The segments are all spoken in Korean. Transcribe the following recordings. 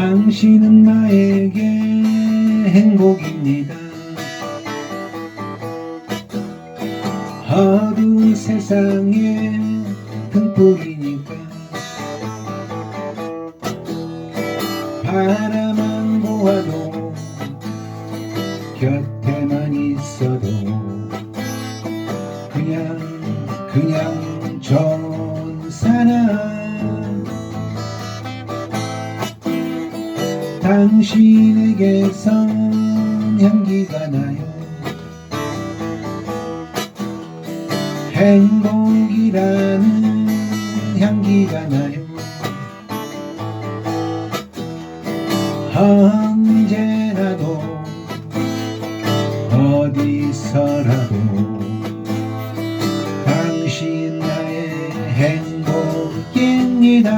당신은 나에게 행복입니다. 어두운 세상에 흠뻑이니까 바라만 보아도 곁에만 있어도 그냥 그냥 좋은 사람 당신에게선 향기가 나요. 행복이라는 향기가 나요. 언제라도 어디서라도 당신 나의 행복입니다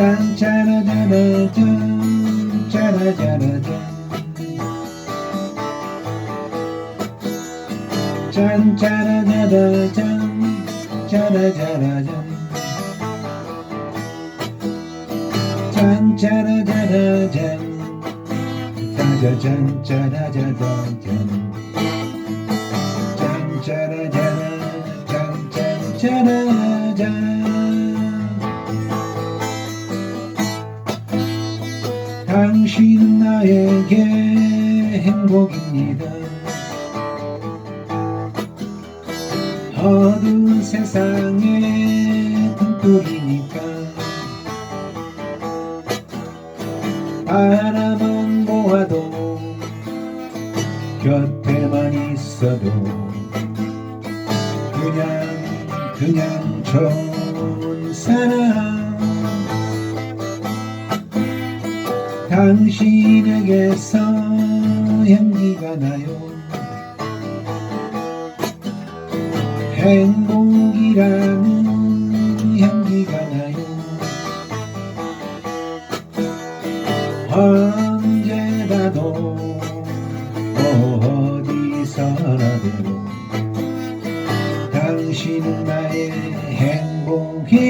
dun chana dun dun chana dun dun chana dun dun chana dun dun chan chana dun dun chan chan chana dun dun chan chana dun dun chan chan chana 당신 나에게 행복입니다. 어두운 세상에 꿈꾸리니까 바라만 보아도 곁에만 있어도 그냥 그냥 좋은 사람 당신에게서 향기가 나요. 행복이라는 향기가 나요. 언제라도 어디서라도 당신은 나의 행복입